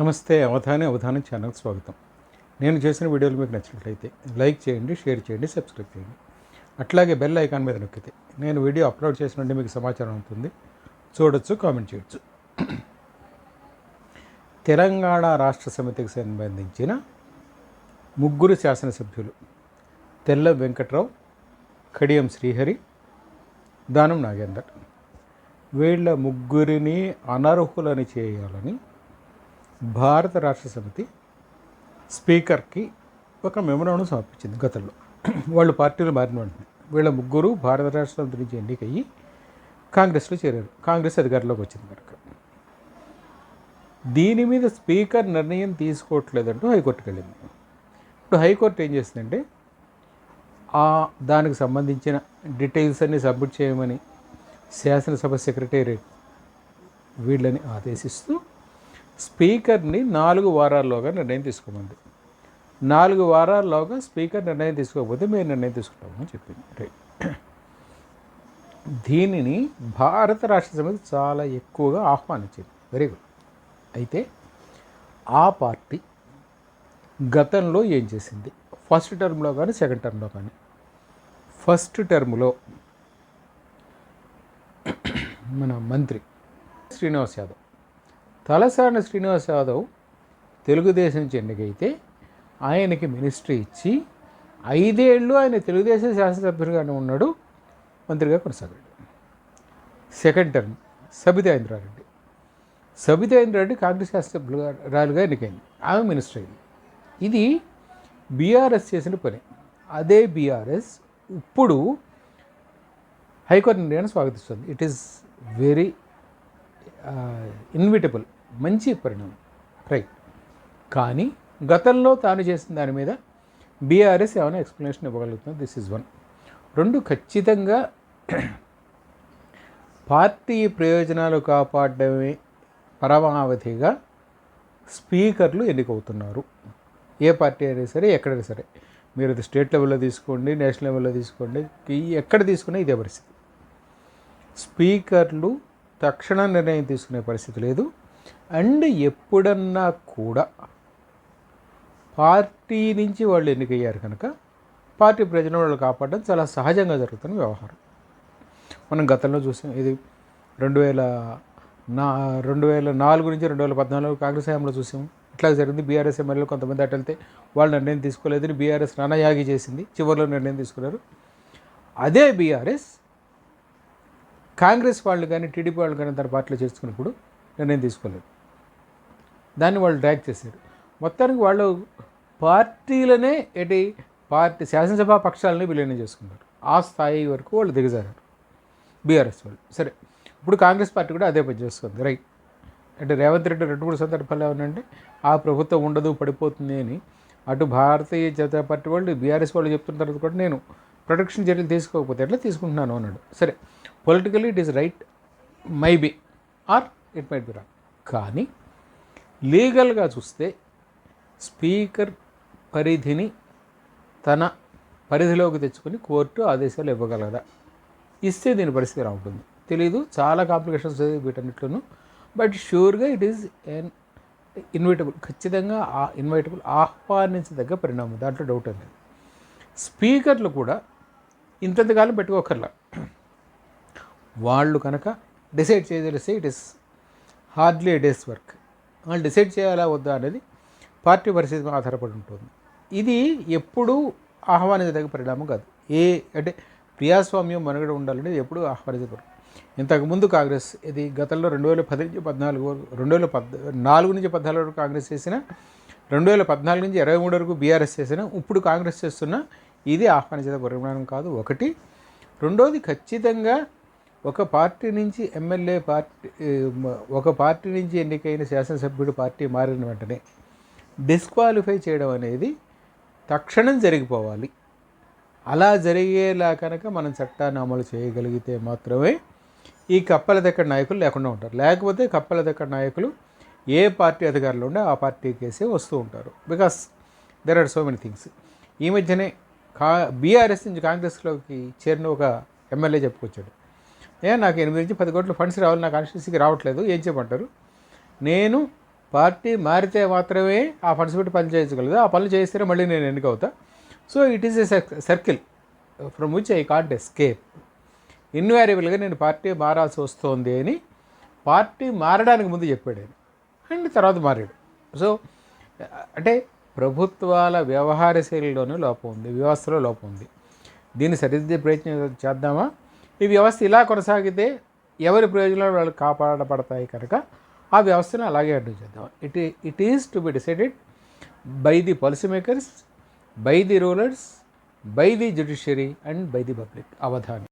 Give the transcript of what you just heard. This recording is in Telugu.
నమస్తే అవధాని అవధానం ఛానల్ స్వాగతం. నేను చేసిన వీడియోలు మీకు నచ్చినట్లయితే లైక్ చేయండి షేర్ చేయండి సబ్స్క్రైబ్ చేయండి. అట్లాగే బెల్ ఐకాన్ మీద నొక్కితే నేను వీడియో అప్లోడ్ చేసినట్టు మీకు సమాచారం ఉంటుంది. చూడొచ్చు కామెంట్ చేయొచ్చు. తెలంగాణ రాష్ట్ర సమితికి సంబంధించిన ముగ్గురు శాసనసభ్యులు తెల్ల వెంకట్రావు కడియం శ్రీహరి దానం నాగేందర్ వీళ్ళ ముగ్గురిని అనర్హులని చేయాలని భారత రాష్ట్ర సమితి స్పీకర్కి ఒక మెమోరాండం సమర్పించింది గతంలో. వాళ్ళు పార్టీలు మారిన వెంటనే వీళ్ళ ముగ్గురు భారత రాష్ట్ర సమితి నుంచి ఎన్నికయ్యి కాంగ్రెస్లో చేరారు. కాంగ్రెస్ అధికారంలోకి వచ్చింది కనుక. దీని మీద స్పీకర్ నిర్ణయం తీసుకోవట్లేదంటూ హైకోర్టుకి వెళ్ళింది. ఇప్పుడు హైకోర్టు ఏం చేసిందంటే ఆ దానికి సంబంధించిన డీటెయిల్స్ అన్ని సబ్మిట్ చేయమని శాసనసభ సెక్రటేరియట్ వీళ్ళని ఆదేశిస్తూ స్పీకర్ని నాలుగు వారాల్లోగా నిర్ణయం తీసుకోమంది. నాలుగు వారాల్లోగా స్పీకర్ నిర్ణయం తీసుకోకపోతే మేము నిర్ణయం తీసుకుంటామని చెప్పింది. రైట్. దీనిని భారత రాష్ట్ర సమితి చాలా ఎక్కువగా ఆహ్వానించింది. Very good. అయితే ఆ పార్టీ గతంలో ఏం చేసింది? ఫస్ట్ టర్మ్లో కానీ సెకండ్ టర్మ్లో కానీ. ఫస్ట్ టర్మ్లో మన మంత్రి శ్రీనివాస్ యాదవ్ తలసాని శ్రీనివాస్ యాదవ్ తెలుగుదేశం నుంచి ఎన్నికైతే ఆయనకి మినిస్ట్రీ ఇచ్చి ఐదేళ్ళు ఆయన తెలుగుదేశం శాసనసభ్యుడిగానే ఉన్నాడు మంత్రిగా కొనసాగాడు. Second term Sabitha Indra Reddy. Congress శాసనసభ్యులుగా కాంగ్రెస్ ఎన్నికైంది. ఆమె మినిస్టర్ అయింది. ఇది బీఆర్ఎస్ చేసిన పని. అదే బీఆర్ఎస్ ఇప్పుడు హైకోర్టు నిర్ణయాన్ని స్వాగతిస్తుంది. ఇట్ ఈస్ వెరీ ఇన్విటబుల్ మంచి పరిణామం. రైట్ కానీ గతంలో తాను చేసిన దాని మీద బీఆర్ఎస్ ఏమైనా ఎక్స్ప్లెనేషన్ ఇవ్వగలుగుతుంది దిస్ ఇస్ వన్ రెండు ఖచ్చితంగా పార్టీ ప్రయోజనాలు కాపాడమే పరమావధిగా స్పీకర్లు ఎన్నికవుతున్నారు. ఏ పార్టీ అయినా సరే ఎక్కడైనా సరే. మీరు అది స్టేట్ లెవెల్లో తీసుకోండి నేషనల్ లెవెల్లో తీసుకోండి ఎక్కడ తీసుకున్నా ఇదే పరిస్థితి. స్పీకర్లు తక్షణ నిర్ణయం తీసుకునే పరిస్థితి లేదు. అండ్ ఎప్పుడన్నా కూడా పార్టీ నుంచి వాళ్ళు ఎన్నికయ్యారు కనుక పార్టీ ప్రజలను వాళ్ళు కాపాడడం చాలా సహజంగా జరుగుతున్న వ్యవహారం. మనం గతంలో చూసాం ఇది రెండు వేల నా రెండు వేల నాలుగు నుంచి రెండు వేల పద్నాలుగు కాంగ్రెస్ హయాంలో చూసాం. ఇట్లా జరిగింది. బీఆర్ఎస్ ఎమ్మెల్యేలు కొంతమంది అటు వెళ్తే వాళ్ళు నిర్ణయం తీసుకోలేదని బీఆర్ఎస్ రణయాగి చేసింది. చివరిలో నిర్ణయం తీసుకున్నారు. అదే బీఆర్ఎస్ కాంగ్రెస్ వాళ్ళు కానీ టీడీపీ వాళ్ళు కానీ తన పార్టీలో చేసుకున్నప్పుడు నిర్ణయం తీసుకోలేదు. దాన్ని వాళ్ళు డ్రాక్ చేశారు. మొత్తానికి వాళ్ళు పార్టీలనే ఎటి పార్టీ శాసనసభ పక్షాలని విలీనం చేసుకున్నారు. ఆ స్థాయి వరకు వాళ్ళు దిగజారారు. బీఆర్ఎస్ వాళ్ళు. సరే ఇప్పుడు కాంగ్రెస్ పార్టీ కూడా అదే పని చేస్తుంది. రైట్. అంటే రేవంత్ రెడ్డి రెండు మూడు సందర్భాలు ఏమనంటే ఆ ప్రభుత్వం ఉండదు పడిపోతుంది అని అటు భారతీయ జనతా పార్టీ వాళ్ళు బీఆర్ఎస్ వాళ్ళు చెప్తున్న తర్వాత కూడా నేను ప్రొటెక్షన్ చర్యలు తీసుకోకపోతే ఎట్లా తీసుకుంటున్నాను అన్నాడు. సరే politically it is right maybe or it might be wrong. కానీ లీగల్గా చూస్తే స్పీకర్ పరిధిని తన పరిధిలోకి తెచ్చుకొని కోర్టు ఆదేశాలు ఇవ్వగలదా? ఇస్తే దీని పరిస్థితి ఉంటుంది తెలీదు చాలా కాంప్లికేషన్స్ వీటన్నిటిలోనూ. బట్ ష్యూర్గా ఇట్ ఈస్ ఎన్ ఇన్వైటబుల్ ఖచ్చితంగా ఆ ఇన్వైటబుల్ ఆహ్వానించదగ్గ పరిణామం. దాంట్లో డౌట్ అనేది స్పీకర్లు కూడా ఇంతంతకాలం పెట్టుకోకర్లా. వాళ్ళు కనుక decide చేయదలిస్తే it is hardly days work. వాళ్ళు డిసైడ్ చేయాలా వద్దా అనేది పార్టీ పరిస్థితి ఆధారపడి ఉంటుంది. ఇది ఎప్పుడూ ఆహ్వానించదగ్గ పరిణామం కాదు. ఏ అంటే ప్రజాస్వామ్యం మనుగడ ఉండాలనేది ఎప్పుడూ ఆహ్వానించకూడదు. ఇంతకుముందు కాంగ్రెస్ ఇది గతంలో రెండు వేల పది నుంచి పద్నాలుగు వరకు రెండు వేల పద్ నాలుగు నుంచి పద్నాలుగు వరకు కాంగ్రెస్ చేసిన రెండు వేల పద్నాలుగు నుంచి ఇరవై మూడు వరకు బీఆర్ఎస్ చేసిన ఇప్పుడు కాంగ్రెస్ చేస్తున్న ఇది ఆహ్వానించే పరిమాణం కాదు ఒకటి. రెండోది ఖచ్చితంగా ఒక పార్టీ నుంచి ఎమ్మెల్యే పార్టీ ఒక పార్టీ నుంచి ఎన్నికైన శాసనసభ్యుడు పార్టీ మారిన వెంటనే డిస్క్వాలిఫై చేయడం అనేది తక్షణం జరిగిపోవాలి. అలా జరిగేలా కనుక మనం చట్టాన్ని అమలు చేయగలిగితే మాత్రమే ఈ కప్పల దగ్గర నాయకులు లేకుండా ఉంటారు. లేకపోతే కప్పల దగ్గర నాయకులు ఏ పార్టీ అధికారులు ఉండే ఆ పార్టీ కేసే వస్తూ ఉంటారు. Because there are so many things ఈ మధ్యనే కా బీఆర్ఎస్ నుంచి కాంగ్రెస్లోకి చేరిన ఒక ఎమ్మెల్యే చెప్పుకొచ్చాడు. ఏ నాకు ఎనిమిది నుంచి పది కోట్ల ఫండ్స్ రావాలి నా కాన్స్టిట్యూన్సీకి రావట్లేదు ఏం చేయమంటారు? నేను పార్టీ మారితే మాత్రమే ఆ ఫండ్స్ పెట్టి పని చేయించగలదు? ఆ పనులు చేస్తేనే మళ్ళీ నేను ఎన్నికవుతా? So it is a circle from which I can't escape ఇన్వారియబుల్గా నేను పార్టీ మారాల్సి వస్తోంది అని పార్టీ మారడానికి ముందు చెప్పాడు ఆయన. అండ్ తర్వాత మారాడు. సో అంటే ప్రభుత్వాల వ్యవహార శైలిలోనే లోపం ఉంది వ్యవస్థలో లోపం ఉంది. దీన్ని సరిదిద్దే ప్రయత్నం చేద్దామా? ఈ వ్యవస్థ ఇలా కొనసాగితే ఎవరి ప్రయోజనాలు వాళ్ళు కాపాడబడతాయి కనుక ఆ వ్యవస్థను అలాగే అడ్డు చేద్దాం. It it is to be decided by the policy makers by the rulers by the judiciary and by the public Avadhani.